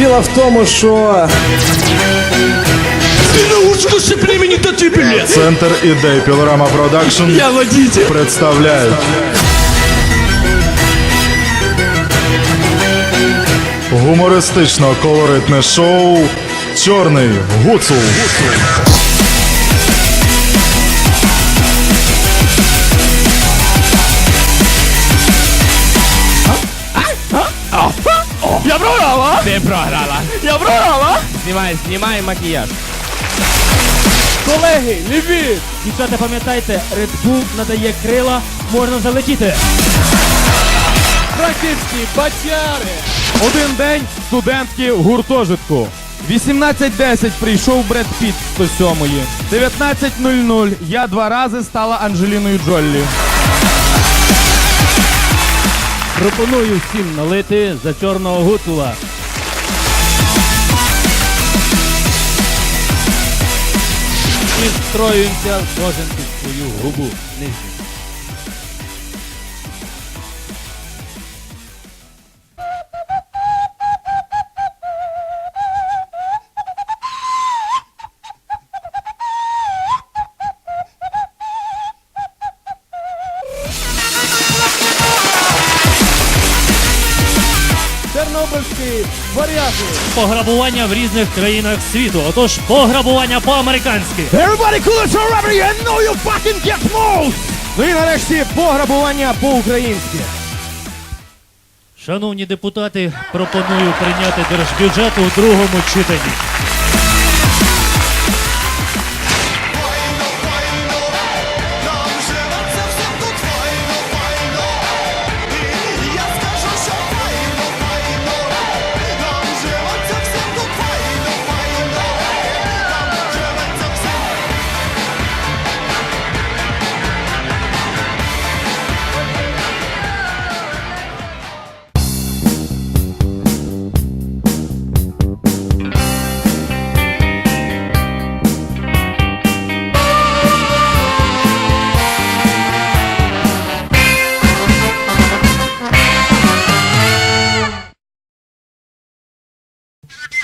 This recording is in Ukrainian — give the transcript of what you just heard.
Діло в тому, що Лучше племени Татюпеля. Центр ідей Пілорама Продакшн Я водитель. представляють гумористично колоритне шоу Чорний гуцул. Я програла. Ти програла. Я програла. Знімай, знімай макіяж. Колеги, Львів! Дівчата, пам'ятайте, Red Bull надає крила, можна залетіти. Ракетські бачари. Один день студентки в гуртожитку. 18.10 прийшов Бред Піт з 107-ї. 19.00 я два рази стала Анджеліною Джоллі. Пропоную всім налити за чорного гуцула. І кожен під свою губу нижню. Тернопільські варіати. Пограбування в різних країнах світу. Отож, пограбування по-американськи. Everybody cool as a rubber, you know you fucking get moved! Ну і нарешті пограбування по-українськи. Шановні депутати, пропоную прийняти держбюджет у другому читанні. you.